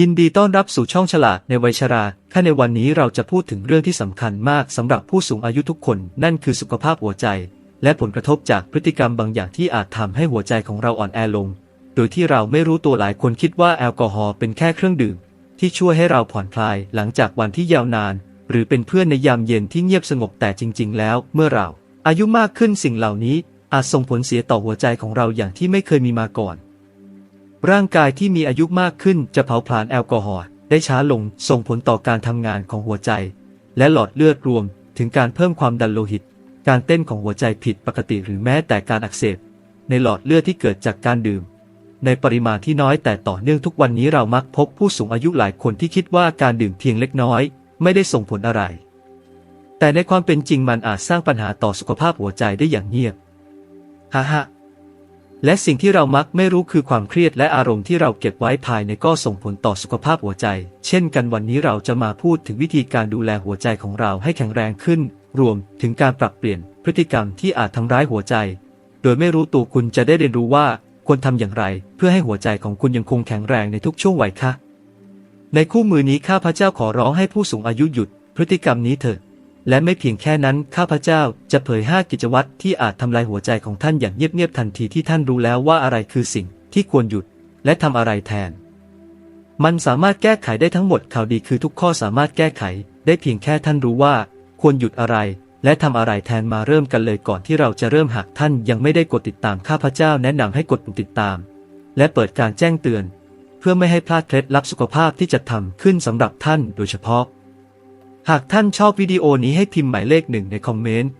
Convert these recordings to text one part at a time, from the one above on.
ยินดีต้อนรับสู่ช่องฉลาดในวัยชราค่ในวันนี้เราจะพูดถึงเรื่องที่สำคัญมากสำหรับผู้สูงอายุทุกคน นั่นคือสุขภาพหัวใจ และผลกระทบจากพฤติกรรมบางอย่างที่อาจทำให้หัวใจของเราอ่อนแอลง โดยที่เราไม่รู้ตัวหลายคนคิดว่าแอลกอฮอล์เป็นแค่เครื่องดื่ม ที่ช่วยให้เราผ่อนคลายหลังจากวันที่ยาวนาน หรือเป็นเพื่อนในยามเย็นที่เงียบสงบแต่จริง ๆ แล้ว เมื่อเรา อายุมากขึ้นสิ่งเหล่านี้ อาจส่งผลเสียต่อหัวใจของเราอย่างที่ไม่เคยมีมาก่อน ร่างกายที่มีอายุมากขึ้นจะเผาผลาญแอลกอฮอล์ได้ช้าลงส่งผลต่อการทำงานของหัวใจ และหลอดเลือดรวมถึงการเพิ่มความดันโลหิต การเต้นของหัวใจผิดปกติหรือแม้แต่การอักเสบ ในหลอดเลือดที่เกิดจากการดื่ม ในปริมาณที่น้อยแต่ต่อเนื่องทุกวันนี้เรามักพบผู้สูงอายุหลายคนที่คิดว่าการดื่มเพียงเล็กน้อย ไม่ได้ส่งผลอะไร แต่ในความเป็นจริงมันอาจสร้างปัญหาต่อสุขภาพหัวใจได้อย่างเงียบฮ่าฮ่า และสิ่งที่เรามักไม่รู้คือความเครียดและอารมณ์ที่เราเก็บไว้ภายในก็ส่งผลต่อสุขภาพหัวใจ เช่นกันวันนี้เราจะมาพูดถึงวิธีการดูแลหัวใจของเราให้แข็งแรงขึ้น รวมถึงการปรับเปลี่ยนพฤติกรรมที่อาจทำร้ายหัวใจ โดยไม่รู้ตัวคุณจะได้เรียนรู้ว่าควรทำอย่างไร เพื่อให้หัวใจของคุณยังคงแข็งแรงในทุกช่วงวัยค่ะ ในคู่มือนี้ข้าพเจ้าขอร้องให้ผู้สูงอายุหยุด พฤติกรรมนี้เถิด และไม่เพียงแค่นั้น ข้าพเจ้าจะเผย5กิจวัตรที่อาจทำลายหัวใจของท่านอย่างเงียบๆทันทีที่ท่านรู้แล้วว่าอะไรคือสิ่งที่ควรหยุดและทำอะไรแทน มันสามารถแก้ไขได้ทั้งหมดข่าวดีคือทุกข้อสามารถแก้ไข ได้เพียงแค่ท่านรู้ว่า ควรหยุดอะไรและทำอะไรแทนมาเริ่มกันเลยก่อนที่เราจะเริ่มหากท่านยังไม่ได้กดติดตามข้าพเจ้าแนะนำให้กดปุ่มติดตาม และเปิดการแจ้งเตือน เพื่อไม่ให้พลาดเคล็ดลับสุขภาพที่จะทำขึ้นสำหรับท่านโดยเฉพาะ หากท่านชอบวิดีโอนี้ให้พิมพ์หมายเลขหนึ่งในคอมเมนต์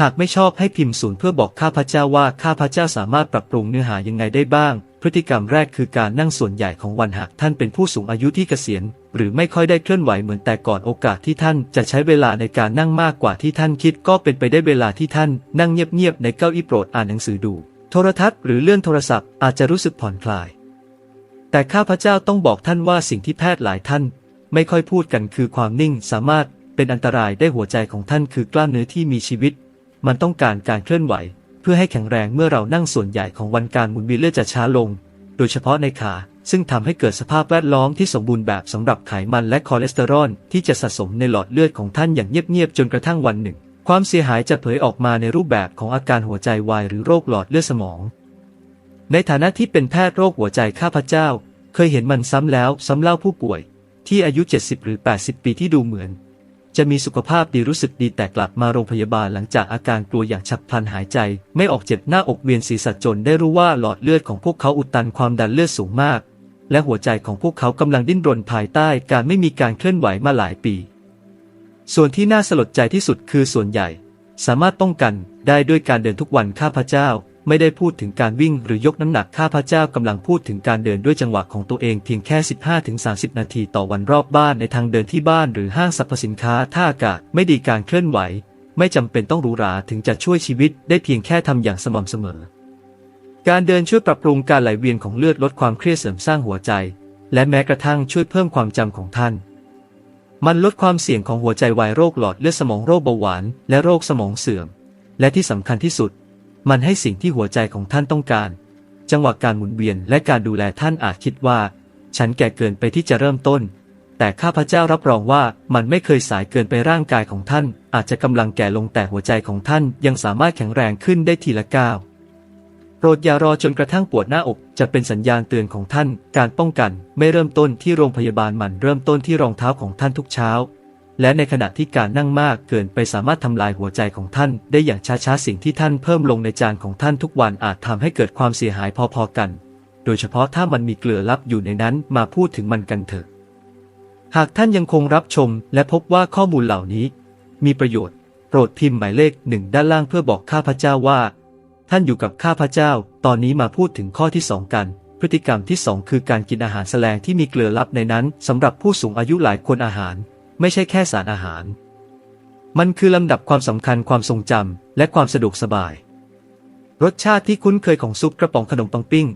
หากไม่ชอบให้พิมพ์ศูนย์เพื่อบอกข้าพเจ้าว่าข้าพเจ้าสามารถปรับปรุงเนื้อหายังไงได้บ้าง พฤติกรรมแรกคือการนั่งส่วนใหญ่ของวันหากท่านเป็นผู้สูงอายุที่เกษียณ หรือไม่ค่อยได้เคลื่อนไหวเหมือนแต่ก่อนโอกาสที่ท่านจะใช้เวลาในการนั่งมากกว่าที่ท่านคิดก็เป็นไปได้เวลาที่ท่านนั่งเงียบๆในเก้าอี้โปรดอ่านหนังสือดู โทรทัศน์หรือเลื่อนโทรศัพท์อาจจะรู้สึกผ่อนคลาย แต่ข้าพเจ้าต้องบอกท่านว่าสิ่งที่แพทย์หลายท่าน ไม่ค่อยพูดกันคือความนิ่งสามารถเป็นอันตรายได้หัวใจของท่านคือกล้ามเนื้อที่มีชีวิต มันต้องการการเคลื่อนไหว เพื่อให้แข็งแรงเมื่อเรานั่งส่วนใหญ่ของวันการหมุนเวียนเลือดจะช้าลง โดยเฉพาะในขา ซึ่งทำให้เกิดสภาพแวดล้อมที่สมบูรณ์แบบสำหรับไขมันและคอเลสเตอรอลที่จะสะสมในหลอดเลือดของท่านอย่างเงียบๆจนกระทั่งวันหนึ่ง ความเสียหายจะเผยออกมาในรูปแบบของอาการหัวใจวายหรือโรคหลอดเลือดสมอง ในฐานะที่เป็นแพทย์โรคหัวใจข้าพเจ้า เคยเห็นมันซ้ำแล้วซ้ำเล่าผู้ป่วย ที่อายุ 70 หรือ 80 ปีที่ดูเหมือน จะมีสุขภาพดีรู้สึกดีแต่กลับมาโรงพยาบาลหลังจากอาการกลัวอย่างฉับพลันหายใจ ไม่ออกเจ็บหน้าอกเวียนศีรษะจนได้รู้ว่าหลอดเลือดของพวกเขาอุดตันความดันเลือดสูงมาก และหัวใจของพวกเขากำลังดิ้นรนภายใต้การไม่มีการเคลื่อนไหวมาหลายปี ส่วนที่น่าสลดใจที่สุดคือส่วนใหญ่ สามารถป้องกันได้ด้วยการเดินทุกวันข้าพเจ้า ไม่ได้พูดถึงการวิ่งหรือยกน้ำหนักข้าพเจ้ากำลังพูดถึงการเดินด้วยจังหวะของตัวเองเพียงแค่ 15-30 นาทีต่อวันรอบบ้านในทางเดินที่บ้านหรือห้างสรรพสินค้าถ้าอากาศไม่ดีการเคลื่อนไหว ไม่จำเป็นต้องหรูหราถึงจะช่วยชีวิตได้เพียงแค่ทำอย่างสม่ำเสมอ การเดินช่วยปรับปรุงการไหลเวียนของเลือดลดความเครียดเสริมสร้างหัวใจ และแม้กระทั่งช่วยเพิ่มความจำของท่านมันลดความเสี่ยงของหัวใจวายโรคหลอดเลือดสมองโรคเบาหวาน และโรคสมองเสื่อม และที่สำคัญที่สุด มันให้สิ่งที่หัวใจของท่านต้องการ จังหวะการหมุนเวียนและการดูแลท่านอาจคิดว่า ฉันแก่เกินไปที่จะเริ่มต้น แต่ข้าพเจ้ารับรองว่ามันไม่เคยสายเกินไปร่างกายของท่าน อาจจะกำลังแก่ลงแต่หัวใจของท่านยังสามารถแข็งแรงขึ้นได้ทีละก้าวโปรดอย่ารอจนกระทั่งปวดหน้าอกจะเป็นสัญญาณเตือนของท่าน การป้องกันไม่เริ่มต้นที่โรงพยาบาลมันเริ่มต้นที่รองเท้าของท่านทุกเช้า และในขณะที่การนั่งมากเกินไปสามารถทำลายหัวใจของท่าน ได้อย่างช้าๆสิ่งที่ท่านเพิ่มลงในจานของท่านทุกวันอาจทำให้เกิดความเสียหายพอๆกัน โดยเฉพาะถ้ามันมีเกลือลับอยู่ในนั้นมาพูดถึงมันกันเถอะ หากท่านยังคงรับชมและพบว่าข้อมูลเหล่านี้ มีประโยชน์ โปรดพิมพ์หมายเลขหนึ่งด้านล่างเพื่อบอกข้าพเจ้าว่า ท่านอยู่กับข้าพเจ้า ตอนนี้มาพูดถึงข้อที่สองกันพฤติกรรมที่สองคือการกินอาหารแสลงที่มีเกลือลับในนั้นสำหรับผู้สูงอายุหลายคนอาหาร ไม่ใช่แค่สารอาหาร มันคือลำดับความสำคัญความทรงจำและความสะดวกสบาย รสชาติที่คุ้นเคยของซุปกระป๋องขนมปังปิ้ง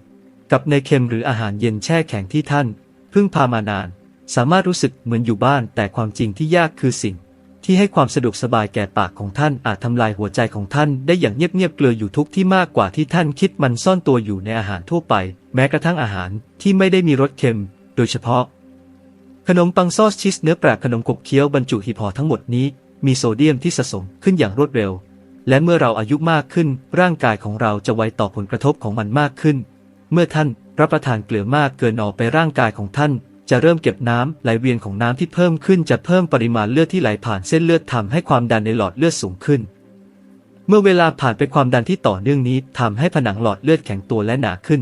กับเนยเค็มหรืออาหารเย็นแช่แข็งที่ท่านเพิ่งพามานาน สามารถรู้สึกเหมือนอยู่บ้าน แต่ความจริงที่ยากคือสิ่ง ที่ให้ความสะดวกสบายแก่ปากของท่านอาจทำลายหัวใจของท่านได้อย่างเงียบๆเกลืออยู่ทุกที่มากกว่าที่ท่านคิดมันซ่อนตัวอยู่ในอาหารทั่วไป แม้กระทั่งอาหารที่ไม่ได้มีรสเค็ม โดยเฉพาะ ขนมปังซอสชีสเนื้อแปลกขนมขบเคี้ยวบรรจุหีบห่อทั้งหมดนี้ มีโซเดียมที่สะสมขึ้นอย่างรวดเร็ว และเมื่อเราอายุมากขึ้น ร่างกายของเราจะไวต่อผลกระทบของมันมากขึ้น เมื่อท่านรับประทานเกลือมากเกินออกไปร่างกายของท่าน จะเริ่มเก็บน้ำไหลเวียนของน้ำที่เพิ่มขึ้นจะเพิ่มปริมาณเลือดที่ไหลผ่านเส้นเลือดทำให้ความดันในหลอดเลือดสูงขึ้น เมื่อเวลาผ่านไปความดันที่ต่อเนื่องนี้ทำให้ผนังหลอดเลือดแข็งตัวและหนาขึ้น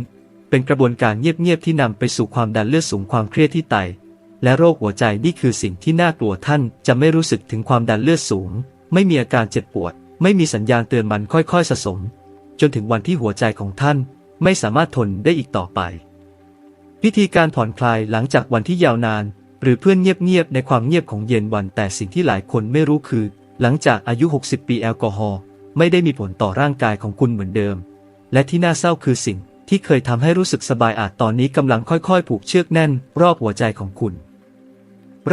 เป็นกระบวนการเงียบๆที่นำไปสู่ความดันเลือดสูงความเครียดที่ไต และโรคหัวใจนี่คือสิ่งที่น่ากลัวท่านจะไม่รู้สึกถึงความดันเลือดสูง ไม่มีอาการเจ็บปวด ไม่มีสัญญาณเตือนมันค่อยๆสะสม จนถึงวันที่หัวใจของท่านไม่สามารถทนได้อีกต่อไปวิธีการผ่อนคลายหลังจากวันที่ยาวนาน หรือเพื่อนเงียบๆในความเงียบของเย็นวันแต่สิ่งที่หลายคนไม่รู้คือ หลังจากอายุ 60 ปีแอลกอฮอล์ไม่ได้มีผลต่อร่างกายของคุณเหมือนเดิม และที่น่าเศร้าคือสิ่ง ที่เคยทำให้รู้สึกสบายอาจตอนนี้กำลังค่อยๆ ผูกเชือกแน่น รอบหัวใจของคุณ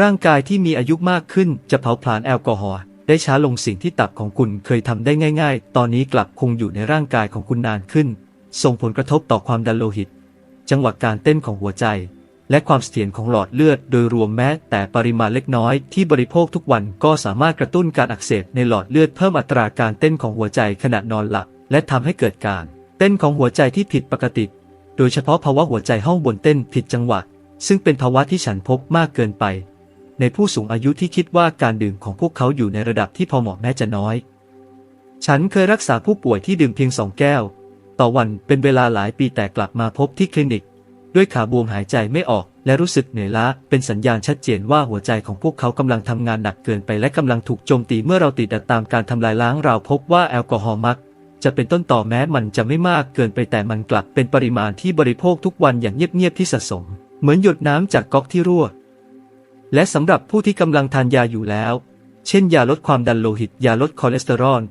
ร่างกายที่มีอายุมากขึ้นจะเผาผลาญแอลกอฮอล์ได้ช้าลงสิ่งที่ตับของคุณเคยทำได้ง่าย ๆ ตอนนี้กลับคงอยู่ในร่างกายของคุณนานขึ้น ส่งผลกระทบต่อความดันโลหิต จังหวะการเต้นของหัวใจ และความเสถียรของหลอดเลือด โดยรวมแม้แต่ปริมาณเล็กน้อยที่บริโภคทุกวันก็สามารถกระตุ้นการอักเสบในหลอดเลือดเพิ่มอัตราการเต้นของหัวใจขณะนอนหลับและทำให้เกิดการ ต้นของหัวใจที่ผิดปกติ โดยเฉพาะภาวะหัวใจห้องบนเต้นผิดจังหวะ ซึ่งเป็นภาวะที่ฉันพบมากเกินไป ในผู้สูงอายุที่คิดว่าการดื่มของพวกเขาอยู่ในระดับที่พอเหมาะแม้จะน้อย ฉันเคยรักษาผู้ป่วยที่ดื่มเพียงสองแก้ว ต่อวันเป็นเวลาหลายปีแต่กลับมาพบที่คลินิก ด้วยขาบวมหายใจไม่ออก และรู้สึกเหนื่อยล้าเป็นสัญญาณชัดเจนว่าหัวใจของพวกเขากำลังทำงานหนักเกินไปและกำลังถูกโจมตีเมื่อเราติดตามการทำลายล้างเราพบว่าแอลกอฮอล์มัก จะเป็นต้นต่อแม้มันจะไม่มากเกินไปแต่มันกลับเป็นปริมาณที่บริโภคทุกวันอย่างเงียบๆที่สะสม เหมือนหยดน้ำจากก๊อกที่รั่ว และสำหรับผู้ที่กำลังทานยาอยู่แล้ว เช่น ยาลดความดันโลหิต ยาลดคอเลสเตอรอล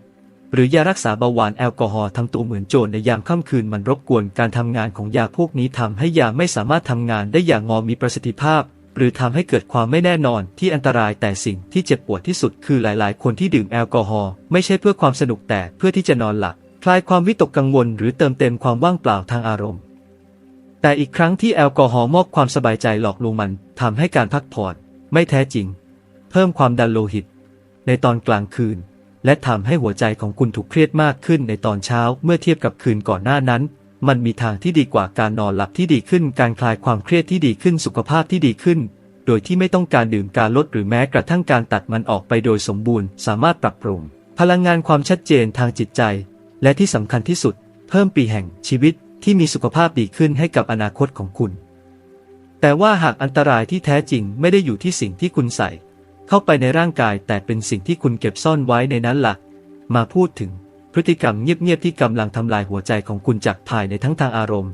หรือยารักษาเบาหวานแอลกอฮอล์ทำตัวเหมือนโจรในยามค่ำคืนมันรบกวนการทำงานของยาพวกนี้ทำให้ยาไม่สามารถทำงานได้อย่างงอมีประสิทธิภาพ หรือทำให้เกิดความไม่แน่นอนที่อันตรายแต่สิ่งที่เจ็บปวดที่สุดคือหลาย ๆ คนที่ดื่มแอลกอฮอล์ไม่ใช่เพื่อความสนุกแต่เพื่อที่จะนอนหลับ คลายความวิตกกังวลหรือเติมเต็มความว่างเปล่าทางอารมณ์ แต่อีกครั้งที่แอลกอฮอล์มอบความสบายใจหลอกลวงมันทำให้การพักผ่อนไม่แท้จริง เพิ่มความดันโลหิต ในตอนกลางคืน และทำให้หัวใจของคุณถูกเครียดมากขึ้นในตอนเช้าเมื่อเทียบกับคืนก่อนหน้านั้น มันมีทางที่ดีกว่าการนอนหลับที่ดีขึ้น การคลายความเครียดที่ดีขึ้นสุขภาพที่ดีขึ้น โดยที่ไม่ต้องการดื่มการลดหรือแม้กระทั่งการตัดมันออกไปโดยสมบูรณ์ สามารถปรับปรุงพลังงานความชัดเจนทางจิตใจ และที่สำคัญที่สุด เพิ่มปีแห่งชีวิตที่มีสุขภาพดีขึ้นให้กับอนาคตของคุณ แต่ว่าหากอันตรายที่แท้จริงไม่ได้อยู่ที่สิ่งที่คุณใส่ เข้าไปในร่างกายแต่เป็นสิ่งที่คุณเก็บซ่อนไว้ในนั้นละ่ะ มาพูดถึงพฤติกรรมเงียบๆที่กำลังทำลายหัวใจของคุณจากภายในทั้งทางอารมณ์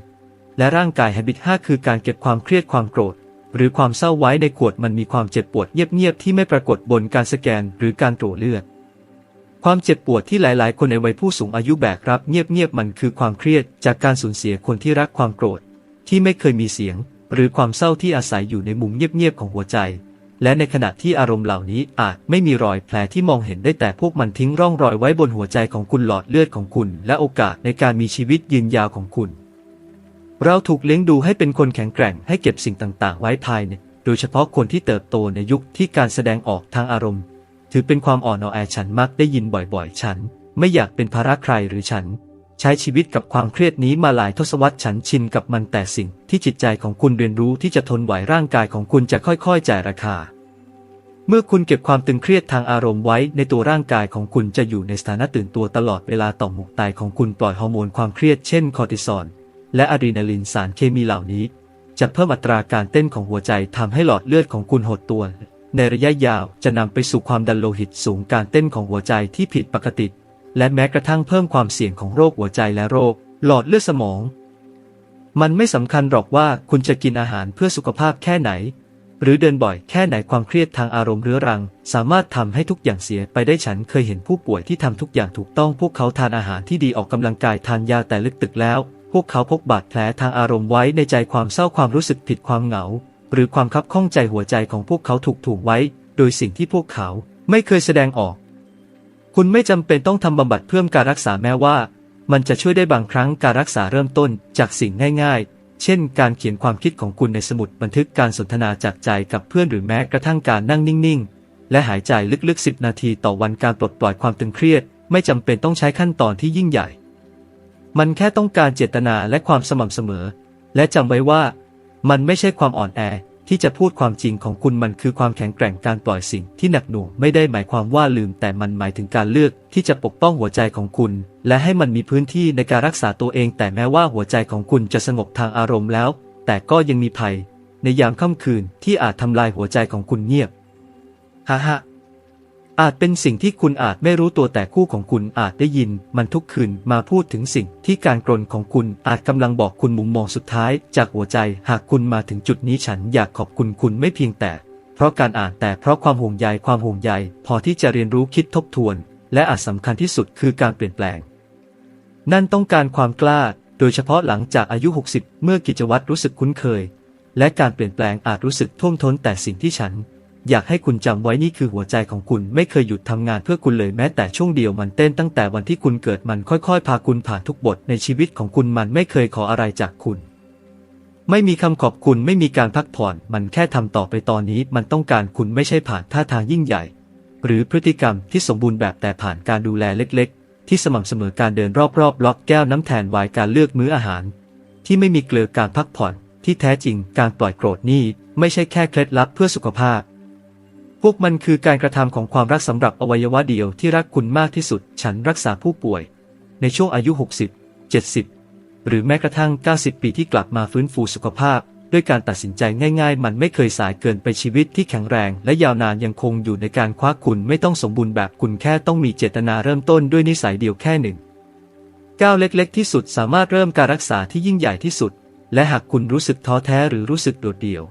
และร่างกาย Habit 5คือการเก็บความเครียดความโกรธ หรือความเศร้าไว้ในขวดมันมีความเจ็บปวดเงียบๆที่ไม่ปรากฏบนการสแกนหรือการตรวจเลือด ความเจ็บปวดที่หลาย ๆ คนในวัยผู้สูงอายุแบกรับเงียบ ๆ มันคือความเครียดจากการสูญเสียคนที่รักความโกรธ ที่ไม่เคยมีเสียง หรือความเศร้าที่อาศัยอยู่ในมุมเงียบ ๆ ของหัวใจ และในขณะที่อารมณ์เหล่านี้อาจไม่มีรอยแผลที่มองเห็นได้แต่พวกมันทิ้งร่องรอยไว้บนหัวใจของคุณหลอดเลือดของคุณ และโอกาสในการมีชีวิตยืนยาวของคุณ เราถูกเลี้ยงดูให้เป็นคนแข็งแกร่งให้เก็บสิ่งต่าง ๆ ไว้ภายในโดยเฉพาะคนที่เติบโตในยุคที่การแสดงออกทางอารมณ์ ถือเป็นความอ่อนอแอฉันมักได้ยินบ่อยๆ ฉัน ไม่อยากเป็นภาระใครหรือฉัน ใช้ชีวิตกับความเครียดนี้มาหลายทศวรรษฉันชินกับมันแต่สิ่งที่จิตใจของคุณเรียนรู้ที่จะทนไหวร่างกายของคุณจะค่อยๆจ่ายราคา เมื่อคุณเก็บความตึงเครียดทางอารมณ์ไว้ในตัวร่างกายของคุณจะอยู่ในสถานะตื่นตัวตลอดเวลาต่อมหมวกไตของคุณปล่อยฮอร์โมนความเครียดเช่นคอร์ติซอลและอะดรีนาลินสารเคมีเหล่านี้จะเพิ่มอัตราการเต้นของหัวใจทำให้หลอดเลือดของคุณหดตัว ในระยะยาวจะนำไปสู่ความดันโลหิตสูงการเต้นของหัวใจที่ผิดปกติ และแม้กระทั่งเพิ่มความเสี่ยงของโรคหัวใจและโรค หลอดเลือดสมอง มันไม่สำคัญหรอกว่าคุณจะกินอาหารเพื่อสุขภาพแค่ไหน หรือเดินบ่อยแค่ไหนความเครียดทางอารมณ์เรื้อรัง สามารถทำให้ทุกอย่างเสียไปได้ฉันเคยเห็นผู้ป่วยที่ทำทุกอย่างถูกต้องพวกเขาทานอาหารที่ดีออกกำลังกายทานยาแต่ลึกตึกแล้ว พวกเขาพกบาดแผลทางอารมณ์ไว้ในใจความเศร้าความรู้สึกผิดความเหงา หรือความคับข้องใจหัวใจของพวกเขาถูกถูกไว้ โดยสิ่งที่พวกเขาไม่เคยแสดงออก คุณไม่จำเป็นต้องทำบำบัดเพื่อการรักษาแม้ว่า มันจะช่วยได้บางครั้งการรักษาเริ่มต้นจากสิ่งง่ายๆ เช่น การเขียนความคิดของคุณในสมุดบันทึกการสนทนาจากใจกับเพื่อนหรือแม้กระทั่งการนั่งนิ่งๆ และหายใจลึกๆ 10 นาทีต่อวันการปลดปล่อยความตึงเครียด ไม่จำเป็นต้องใช้ขั้นตอนที่ยิ่งใหญ่ มันแค่ต้องการเจตนาและความสม่ำเสมอ และจำไว้ว่า มันไม่ใช่ความอ่อนแอที่จะพูดความจริงของคุณมันคือความแข็งแกร่งการปล่อยสิ่งที่หนักหน่วงไม่ได้หมายความว่าลืม แต่มันหมายถึงการเลือกที่จะปกป้องหัวใจของคุณ และให้มันมีพื้นที่ในการรักษาตัวเอง แต่แม้ว่าหัวใจของคุณจะสงบทางอารมณ์แล้ว แต่ก็ยังมีภัย ในยามค่ำคืนที่อาจทำลายหัวใจของคุณเงียบฮ่าฮ่า อาจเป็นสิ่งที่คุณอาจไม่รู้ตัวแต่คู่ของคุณอาจได้ยิน มันทุกคืนมาพูดถึงสิ่งที่การกรนของคุณอาจกำลังบอกคุณมุมมองสุดท้าย จากหัวใจหากคุณมาถึงจุดนี้ฉันอยากขอบคุณคุณไม่เพียงแต่ เพราะการอ่านแต่เพราะความห่วงใยความห่วงใย พอที่จะเรียนรู้คิดทบทวน และอาจสำคัญที่สุดคือการเปลี่ยนแปลง นั่นต้องการความกล้า โดยเฉพาะหลังจากอายุ 60 เมื่อกิจวัตรรู้สึกคุ้นเคย และการเปลี่ยนแปลงอาจรู้สึกท่วมท้นแต่สิ่งที่ฉัน อยากให้คุณจำไว้นี่คือหัวใจของคุณไม่เคยหยุดทำงานเพื่อคุณเลยแม้แต่ช่วงเดียวมันเต้นตั้งแต่วันที่คุณเกิดมันค่อยๆ พาคุณผ่านทุกบทในชีวิตของคุณมันไม่เคยขออะไรจากคุณ ไม่มีคำขอบคุณไม่มีการพักผ่อน มันแค่ทำต่อไปตอนนี้มันต้องการคุณไม่ใช่ผ่านท่าทางยิ่งใหญ่ หรือพฤติกรรมที่สมบูรณ์แบบแต่ผ่านการดูแลเล็ก ๆ ที่สม่ำเสมอการเดินรอบๆล็อกแก้วน้ำแทนวายการเลือกมื้ออาหาร ที่ไม่มีเกลือการพักผ่อนที่แท้จริงการปล่อยโกรธนี่ไม่ใช่แค่เคล็ดลับเพื่อสุขภาพ พวกมันคือการกระทำของความรักสำหรับอวัยวะเดียวที่รักคุณมากที่สุด ฉันรักษาผู้ป่วย ในช่วงอายุ 60 70 หรือแม้กระทั่ง 90 ปีที่กลับมาฟื้นฟูสุขภาพ ด้วยการตัดสินใจง่าย ๆ มันไม่เคยสายเกินไปชีวิตที่แข็งแรง และยาวนานยังคงอยู่ในการคว้าคุณไม่ต้องสมบูรณ์แบบคุณแค่ต้องมีเจตนาเริ่มต้นด้วยนิสัยเดียวแค่หนึ่งก้าวเล็ก ๆ ที่สุดสามารถเริ่มการรักษาที่ยิ่งใหญ่ที่สุด และหากคุณรู้สึกท้อแท้หรือรู้สึกโดดเดี่ยว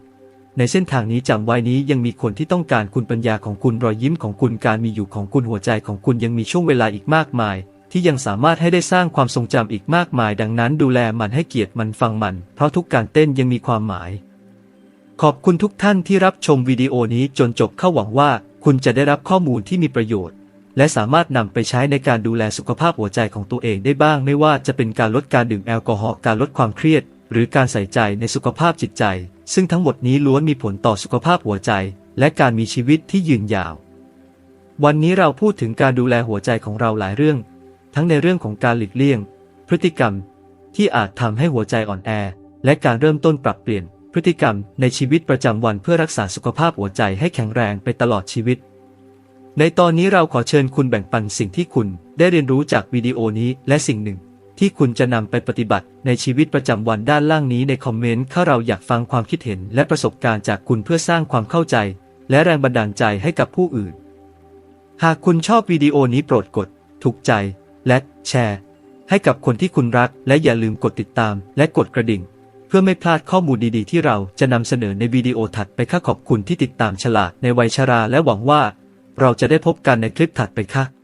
ในเส้นทางนี้จำไว้นี้ยังมีคนที่ต้องการคุณปัญญาของคุณรอยยิ้มของคุณการมีอยู่ของคุณหัวใจของคุณยังมีช่วงเวลาอีกมากมาย ที่ยังสามารถให้ได้สร้างความทรงจำอีกมากมาย ดังนั้นดูแลมันให้เกียรติมันฟังมัน เพราะทุกการเต้นยังมีความหมาย ขอบคุณทุกท่านที่รับชมวิดีโอนี้จนจบเข้าหวังว่าคุณจะได้รับข้อมูลที่มีประโยชน์ และสามารถนำไปใช้ในการดูแลสุขภาพหัวใจของตัวเองได้บ้าง ไม่ว่าจะเป็นการลดการดื่มแอลกอฮอล์การลดความเครียด หรือการใส่ใจในสุขภาพจิตใจ ซึ่งทั้งหมดนี้ล้วนมีผลต่อสุขภาพหัวใจ และการมีชีวิตที่ยืนยาว วันนี้เราพูดถึงการดูแลหัวใจของเราหลายเรื่อง ทั้งในเรื่องของการหลีกเลี่ยง พฤติกรรม ที่อาจทำให้หัวใจอ่อนแอ และการเริ่มต้นปรับเปลี่ยน พฤติกรรมในชีวิตประจำวันเพื่อรักษาสุขภาพหัวใจให้แข็งแรงไปตลอดชีวิต ในตอนนี้เราขอเชิญคุณแบ่งปันสิ่งที่คุณได้เรียนรู้จากวิดีโอนี้และสิ่งหนึ่ง ที่คุณจะนำไปปฏิบัติในชีวิตประจำวันด้านล่างนี้ในคอมเมนต์ถ้าเราอยากฟังความคิดเห็นและประสบการณ์จากคุณเพื่อสร้างความเข้าใจ และแรงบันดาลใจให้กับผู้อื่น หากคุณชอบวิดีโอนี้โปรดกด ถูกใจ และแชร์ ให้กับคนที่คุณรัก และอย่าลืมกดติดตาม และกดกระดิ่ง เพื่อไม่พลาดข้อมูลดีๆ ที่เราจะนำเสนอในวิดีโอถัดไปค่ะขอบคุณที่ติดตามฉลาดในวัยชราและหวังว่า เราจะได้พบกันในคลิปถัดไปค่ะ